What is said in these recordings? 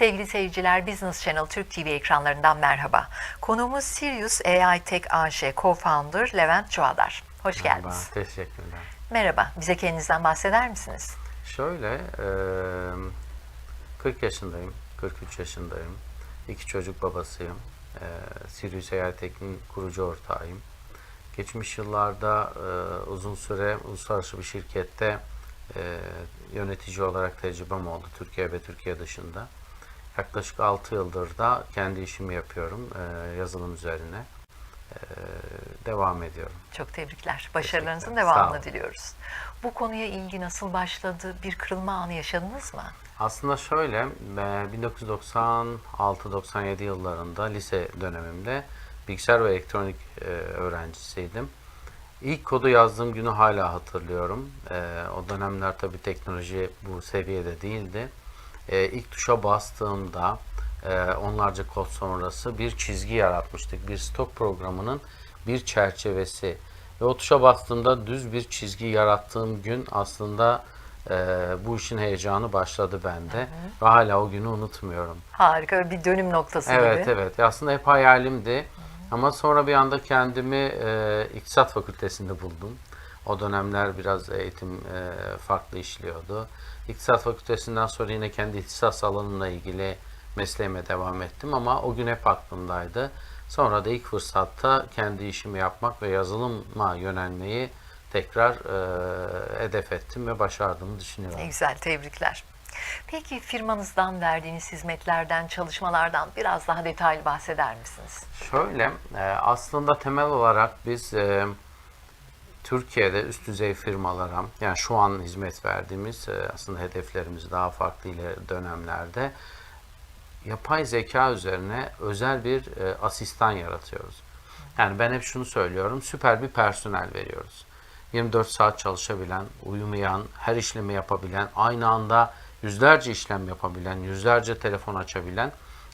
Sevgili seyirciler, Business Channel Türk TV ekranlarından merhaba. Konuğumuz Sirius AI Tech AŞ Co-Founder Levent Çuadar. Hoş Merhaba, geldiniz. teşekkürler. Merhaba, bize kendinizden bahseder misiniz? Şöyle, eee, 40 yaşındayım, 43 yaşındayım. İki çocuk babasıyım. Sirius AI Tech'in kurucu ortağıyım. Geçmiş yıllarda uzun süre uluslararası bir şirkette yönetici olarak tecrübem oldu Türkiye ve Türkiye dışında. Yaklaşık 6 yıldır da kendi işimi yapıyorum eee, yazılım üzerine. Eee, devam ediyorum. Çok tebrikler. Başarılarınızın devamını diliyoruz. Bu konuya ilgi nasıl başladı? Bir kırılma anı yaşadınız mı? Aslında şöyle, ben 1996-97 yıllarında lise dönemimde bilgisayar ve elektronik e, öğrencisiydim. İlk kodu yazdığım günü hala hatırlıyorum. E, o dönemler tabii teknoloji bu seviyede değildi. E, ilk tuşa bastığımda e, onlarca kod sonrası bir çizgi yaratmıştık. Bir stok programının bir çerçevesi. Ve o tuşa bastığımda düz bir çizgi yarattığım gün aslında e, bu işin heyecanı başladı bende. Ve hala o günü unutmuyorum. Harika bir dönüm noktası Evet gibi. evet aslında hep hayalimdi. Ama sonra bir anda kendimi e, İktisat Fakültesinde buldum. O dönemler biraz eğitim e, farklı işliyordu. İktisat Fakültesinden sonra yine kendi ihtisas alanımla ilgili mesleğime devam ettim ama o gün hep aklımdaydı. Sonra da ilk fırsatta kendi işimi yapmak ve yazılıma yönelmeyi tekrar e, hedef ettim ve başardığımı düşünüyorum. Ne güzel, tebrikler. Peki firmanızdan verdiğiniz hizmetlerden, çalışmalardan biraz daha detaylı bahseder misiniz? Şöyle, e, aslında temel olarak biz e, Türkiye'de üst düzey firmalara, yani şu an hizmet verdiğimiz e, aslında hedeflerimiz daha farklı ileri dönemlerde yapay zeka üzerine özel bir e, asistan yaratıyoruz. Yani ben hep şunu söylüyorum, süper bir personel veriyoruz. 24 saat çalışabilen, uyumayan, her işlemi yapabilen, aynı anda yüzlerce işlem yapabilen, yüzlerce telefon açabilen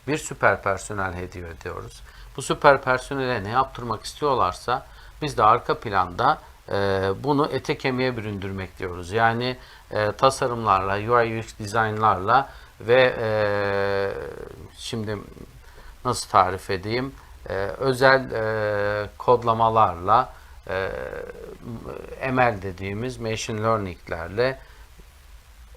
bir süper personel hediye ediyoruz. Bu süper personele ne yaptırmak istiyorlarsa biz de arka planda e, bunu ete kemiğe büründürmek diyoruz. Yani e, tasarımlarla, UI UX dizaynlarla ve e, şimdi nasıl tarif edeyim? E, özel kodlamalarla e, ML dediğimiz machine learning'lerle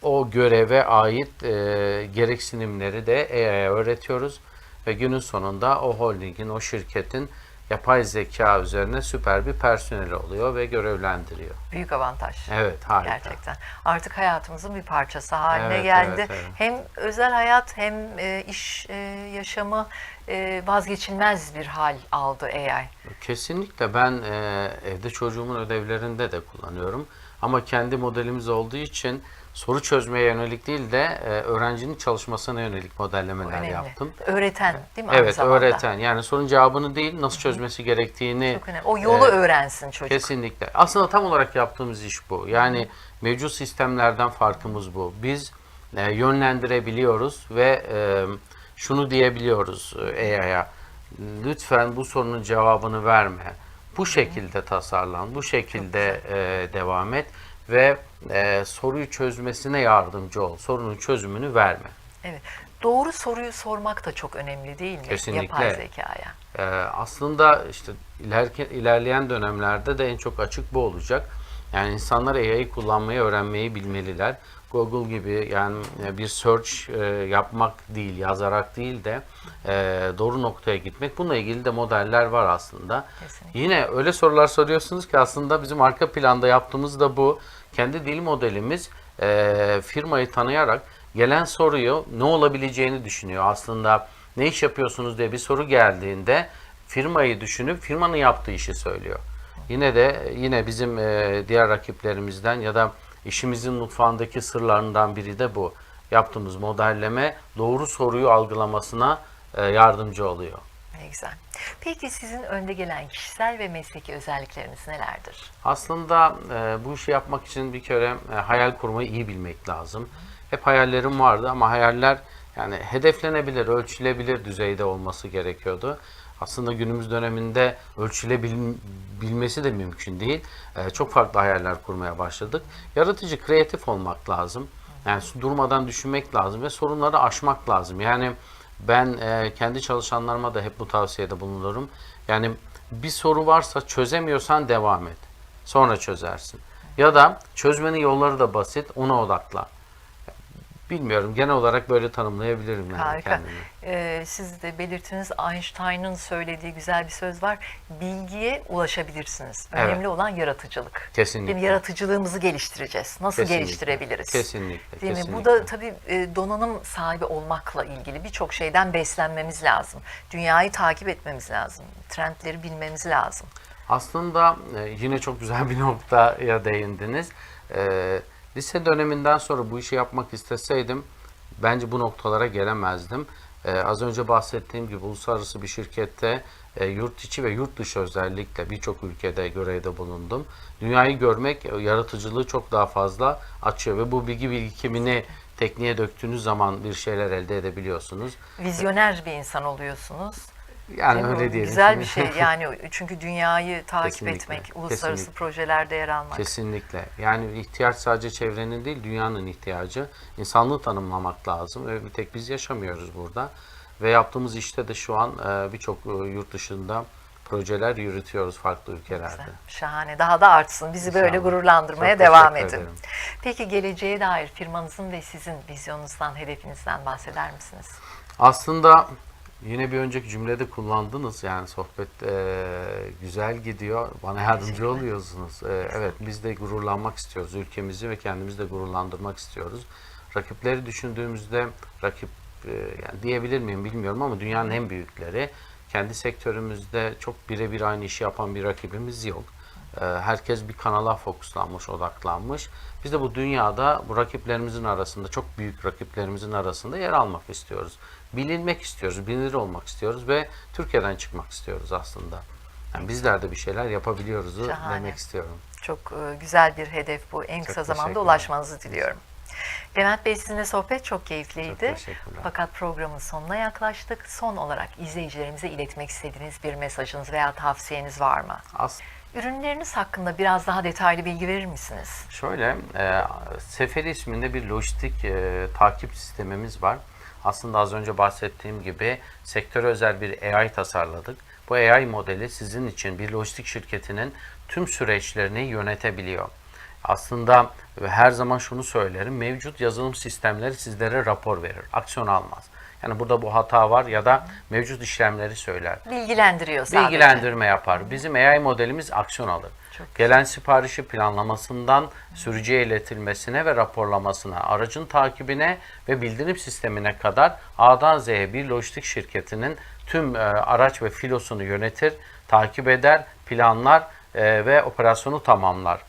o göreve ait e, gereksinimleri de AI'ya öğretiyoruz ve günün sonunda o holdingin, o şirketin yapay zeka üzerine süper bir personeli oluyor ve görevlendiriyor. Büyük avantaj. Evet, harika. Gerçekten. Artık hayatımızın bir parçası haline Evet, geldi. evet, evet. Hem özel hayat hem e, iş e, yaşamı e, vazgeçilmez bir hal aldı AI. Kesinlikle ben e, evde çocuğumun ödevlerinde de kullanıyorum. Ama kendi modelimiz olduğu için soru çözmeye yönelik değil de e, öğrencinin çalışmasına yönelik modellemeler Önemli. yaptım. Öğreten değil mi Evet, öğreten. Yani sorunun cevabını değil, nasıl çözmesi gerektiğini Çok önemli. O yolu e, öğrensin çocuk. Kesinlikle. Aslında tam olarak yaptığımız iş bu. Yani mevcut sistemlerden farkımız bu. Biz e, yönlendirebiliyoruz ve e, şunu diyebiliyoruz e, AI'ya. Lütfen bu sorunun cevabını verme. Bu şekilde tasarlan, bu şekilde e, devam et ve e, soruyu çözmesine yardımcı ol. Sorunun çözümünü verme. Evet. Doğru soruyu sormak da çok önemli değil mi? Kesinlikle. Yapay zekaya. Ee, aslında işte ilerke, ilerleyen dönemlerde de en çok açık bu olacak. Yani insanlar AI'yi kullanmayı öğrenmeyi bilmeliler. Google gibi yani bir search e, yapmak değil, yazarak değil de e, doğru noktaya gitmek. Bununla ilgili de modeller var aslında. Kesinlikle. Yine öyle sorular soruyorsunuz ki aslında bizim arka planda yaptığımız da bu. Kendi dil modelimiz e, firmayı tanıyarak gelen soruyu ne olabileceğini düşünüyor. Aslında ne iş yapıyorsunuz diye bir soru geldiğinde firmayı düşünüp firmanın yaptığı işi söylüyor. Yine de yine bizim e, diğer rakiplerimizden ya da işimizin mutfağındaki sırlarından biri de bu. Yaptığımız modelleme doğru soruyu algılamasına e, yardımcı oluyor. Ne güzel. Peki sizin önde gelen kişisel ve mesleki özellikleriniz nelerdir? Aslında e, bu işi yapmak için bir kere e, hayal kurmayı iyi bilmek lazım. Hep hayallerim vardı ama hayaller yani hedeflenebilir, ölçülebilir düzeyde olması gerekiyordu. Aslında günümüz döneminde ölçülebilmesi de mümkün değil. E, çok farklı hayaller kurmaya başladık. Yaratıcı, kreatif olmak lazım. Yani durmadan düşünmek lazım ve sorunları aşmak lazım. Yani ben e, kendi çalışanlarıma da hep bu tavsiyede bulunurum. Yani bir soru varsa çözemiyorsan devam et. Sonra çözersin. Ya da çözmenin yolları da basit. Ona odaklan. Bilmiyorum. Genel olarak böyle tanımlayabilirim yani Harika. kendimi. Ee, siz de belirttiniz Einstein'ın söylediği güzel bir söz var. Bilgiye ulaşabilirsiniz. Evet. Önemli olan yaratıcılık. Kesinlikle. Yani yaratıcılığımızı geliştireceğiz. Nasıl Kesinlikle. geliştirebiliriz? Kesinlikle. Değil mi? Bu kesinlikle. da tabii e, donanım sahibi olmakla ilgili birçok şeyden beslenmemiz lazım. Dünyayı takip etmemiz lazım. Trendleri bilmemiz lazım. Aslında e, yine çok güzel bir noktaya değindiniz. E, lise döneminden sonra bu işi yapmak isteseydim bence bu noktalara gelemezdim. E, az önce bahsettiğim gibi uluslararası bir şirkette e, yurt içi ve yurt dışı özellikle birçok ülkede görevde bulundum. Dünyayı görmek e, yaratıcılığı çok daha fazla açıyor ve bu bilgi birikimini tekniğe döktüğünüz zaman bir şeyler elde edebiliyorsunuz. Vizyoner bir insan oluyorsunuz. Yani öyle diyelim. Güzel bir şey yani çünkü dünyayı takip Kesinlikle, etmek, uluslararası kesinlikle. projelerde yer almak. Kesinlikle. Yani ihtiyaç sadece çevrenin değil, dünyanın ihtiyacı. İnsanlığı tanımlamak lazım. Ve bir tek biz yaşamıyoruz burada. Ve yaptığımız işte de şu an e, birçok e, yurt dışında projeler yürütüyoruz farklı ülkelerde. Güzel, Şahane. Daha da artsın. Bizi böyle İnşallah. gururlandırmaya Çok devam edin. ederim. Peki geleceğe dair firmanızın ve sizin vizyonunuzdan, hedefinizden bahseder misiniz? Aslında yine bir önceki cümlede kullandınız yani sohbet e, güzel gidiyor. Bana yardımcı oluyorsunuz. E, evet biz de gururlanmak istiyoruz. Ülkemizi ve kendimizi de gururlandırmak istiyoruz. Rakipleri düşündüğümüzde rakip e, yani diyebilir miyim bilmiyorum ama dünyanın en büyükleri. Kendi sektörümüzde çok birebir aynı işi yapan bir rakibimiz yok. E, herkes bir kanala fokuslanmış, odaklanmış. Biz de bu dünyada bu rakiplerimizin arasında, çok büyük rakiplerimizin arasında yer almak istiyoruz. Bilinmek istiyoruz, bilinir olmak istiyoruz ve Türkiye'den çıkmak istiyoruz aslında. Yani bizler de bir şeyler yapabiliyoruz demek istiyorum. Çok e, güzel bir hedef bu. En kısa zamanda ulaşmanızı diliyorum. Levent Bey sizinle sohbet çok keyifliydi. Çok teşekkürler. Fakat programın sonuna yaklaştık. Son olarak izleyicilerimize iletmek istediğiniz bir mesajınız veya tavsiyeniz var mı? As Ürünleriniz hakkında biraz daha detaylı bilgi verir misiniz? Şöyle, e, Seferi isminde bir lojistik e, takip sistemimiz var. Aslında az önce bahsettiğim gibi sektöre özel bir AI tasarladık. Bu AI modeli sizin için bir lojistik şirketinin tüm süreçlerini yönetebiliyor. Aslında her zaman şunu söylerim, mevcut yazılım sistemleri sizlere rapor verir, aksiyon almaz. Yani burada bu hata var ya da mevcut işlemleri söyler. Bilgilendiriyor sadece. Bilgilendirme yapar. Bizim AI modelimiz aksiyon alır. Çok Gelen siparişi planlamasından sürücüye iletilmesine ve raporlamasına, aracın takibine ve bildirim sistemine kadar A'dan Z'ye bir lojistik şirketinin tüm e, araç ve filosunu yönetir, takip eder, planlar e, ve operasyonu tamamlar.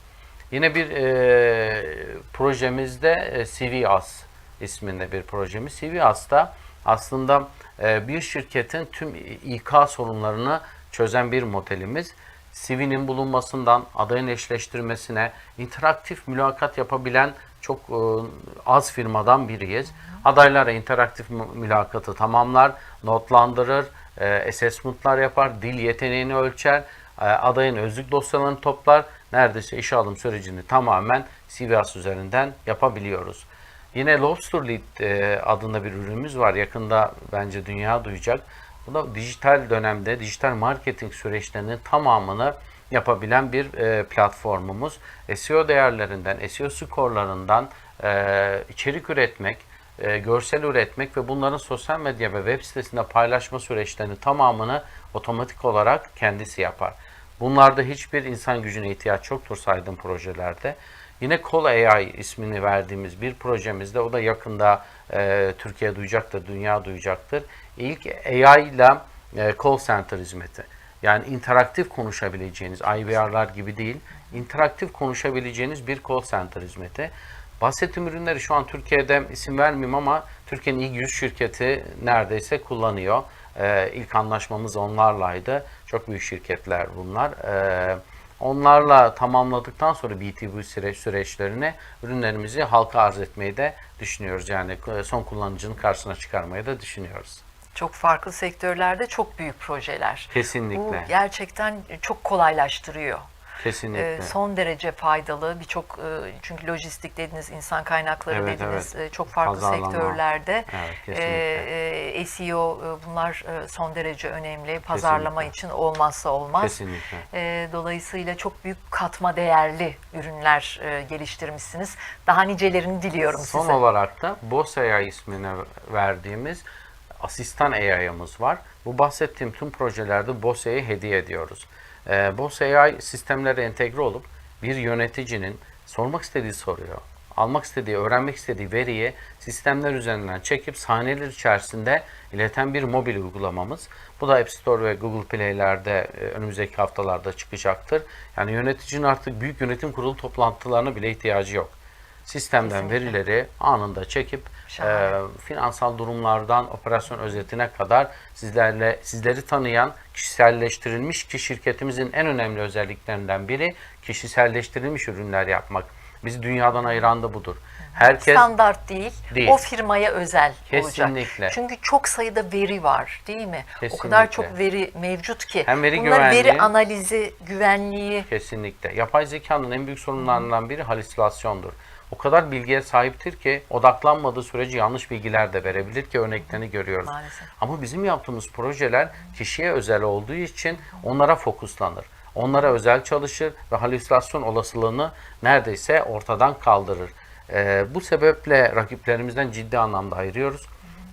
Yine bir e, projemizde e, CVAS isminde bir projemiz. CVAS'ta aslında e, bir şirketin tüm İK sorunlarını çözen bir modelimiz. CV'nin bulunmasından adayın eşleştirmesine interaktif mülakat yapabilen çok e, az firmadan biriyiz. Adaylara interaktif mü- mülakatı tamamlar, notlandırır, e, assessment'lar yapar, dil yeteneğini ölçer, adayın özlük dosyalarını toplar. Neredeyse işe alım sürecini tamamen CVAS üzerinden yapabiliyoruz. Yine Lobster Lead e, adında bir ürünümüz var. Yakında bence dünya duyacak. Bu da dijital dönemde dijital marketing süreçlerinin tamamını yapabilen bir e, platformumuz. SEO değerlerinden, SEO skorlarından e, içerik üretmek, görsel üretmek ve bunların sosyal medya ve web sitesinde paylaşma süreçlerinin tamamını otomatik olarak kendisi yapar. Bunlarda hiçbir insan gücüne ihtiyaç yoktur saydığım projelerde. Yine Call AI ismini verdiğimiz bir projemizde o da yakında e, Türkiye duyacaktır, dünya duyacaktır. İlk AI ile e, call center hizmeti. Yani interaktif konuşabileceğiniz, IVR'lar gibi değil, interaktif konuşabileceğiniz bir call center hizmeti. Bahsettiğim ürünleri şu an Türkiye'de isim vermeyeyim ama Türkiye'nin ilk 100 şirketi neredeyse kullanıyor. Ee, ilk anlaşmamız onlarlaydı. Çok büyük şirketler bunlar. Ee, onlarla tamamladıktan sonra BTV süreç süreçlerini ürünlerimizi halka arz etmeyi de düşünüyoruz. Yani e, son kullanıcının karşısına çıkarmayı da düşünüyoruz. Çok farklı sektörlerde çok büyük projeler. Kesinlikle. Bu gerçekten çok kolaylaştırıyor. Kesinlikle. E, son derece faydalı. Birçok e, çünkü lojistik dediniz, insan kaynakları Evet, dediniz, evet. e, çok farklı Pazarlama. sektörlerde Evet, e, kesinlikle. e, SEO e, bunlar e, son derece önemli. Pazarlama Kesinlikle. için olmazsa olmaz. Kesinlikle. E, dolayısıyla çok büyük katma değerli ürünler e, geliştirmişsiniz. Daha nicelerini diliyorum Son size. olarak da Boss AI ismine verdiğimiz asistan AI'ımız var. Bu bahsettiğim tüm projelerde Boss AI'yi hediye ediyoruz. Ee, Boss AI sistemlere entegre olup bir yöneticinin sormak istediği soruyu, almak istediği, öğrenmek istediği veriyi sistemler üzerinden çekip saniyeler içerisinde ileten bir mobil uygulamamız. Bu da App Store ve Google Play'lerde e, önümüzdeki haftalarda çıkacaktır. Yani yöneticinin artık büyük yönetim kurulu toplantılarına bile ihtiyacı yok sistemden Kesinlikle. verileri anında çekip Şahane. e, finansal durumlardan operasyon özetine kadar sizlerle sizleri tanıyan kişiselleştirilmiş ki şirketimizin en önemli özelliklerinden biri kişiselleştirilmiş ürünler yapmak. Bizi dünyadan ayıran da budur. Herkes Standart değil, Değil. o firmaya özel olacak. Kesinlikle. Çünkü çok sayıda veri var değil mi? O Kesinlikle. kadar çok veri mevcut ki. Hem veri Bunlar veri güvenliği- analizi, güvenliği, Kesinlikle. Yapay zekanın en büyük sorunlarından biri halüsinasyondur. O kadar bilgiye sahiptir ki odaklanmadığı sürece yanlış bilgiler de verebilir ki örneklerini görüyoruz. Maalesef. Ama bizim yaptığımız projeler kişiye özel olduğu için onlara fokuslanır. Onlara özel çalışır ve halüsinasyon olasılığını neredeyse ortadan kaldırır. Ee, bu sebeple rakiplerimizden ciddi anlamda ayırıyoruz.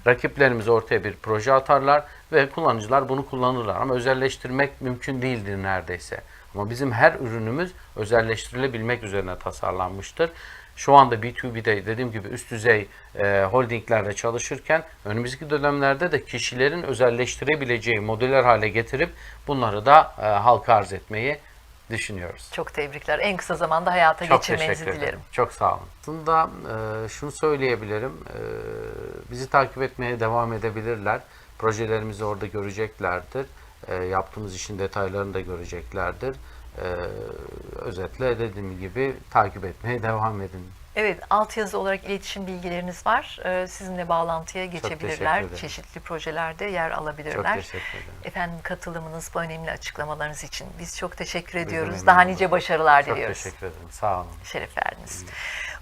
Rakiplerimiz ortaya bir proje atarlar ve kullanıcılar bunu kullanırlar. Ama özelleştirmek mümkün değildir neredeyse. Ama bizim her ürünümüz özelleştirilebilmek üzerine tasarlanmıştır. Şu anda B2B'de dediğim gibi üst düzey e, holdinglerle çalışırken önümüzdeki dönemlerde de kişilerin özelleştirebileceği modeller hale getirip bunları da e, halka arz etmeyi düşünüyoruz. çok tebrikler. En kısa zamanda hayata Çok geçirmenizi dilerim. Çok sağ olun. Aslında e, şunu söyleyebilirim. E, bizi takip etmeye devam edebilirler. Projelerimizi orada göreceklerdir. E, yaptığımız işin detaylarını da göreceklerdir. E, özetle dediğim gibi takip etmeye devam edin. Evet, altyazı olarak iletişim bilgileriniz var. Ee, sizinle bağlantıya geçebilirler. Çeşitli projelerde yer Çok alabilirler. teşekkür ederim. Efendim katılımınız, bu önemli açıklamalarınız için biz çok teşekkür ediyoruz. Daha nice başarılar Çok diliyoruz. teşekkür ederim. Sağ olun. Şeref verdiniz.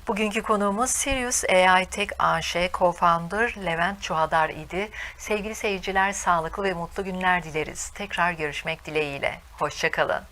Bugünkü konuğumuz Sirius AI Tech AŞ Co-Founder Levent Çuhadar idi. Sevgili seyirciler sağlıklı ve mutlu günler dileriz. Tekrar görüşmek dileğiyle. Hoşçakalın.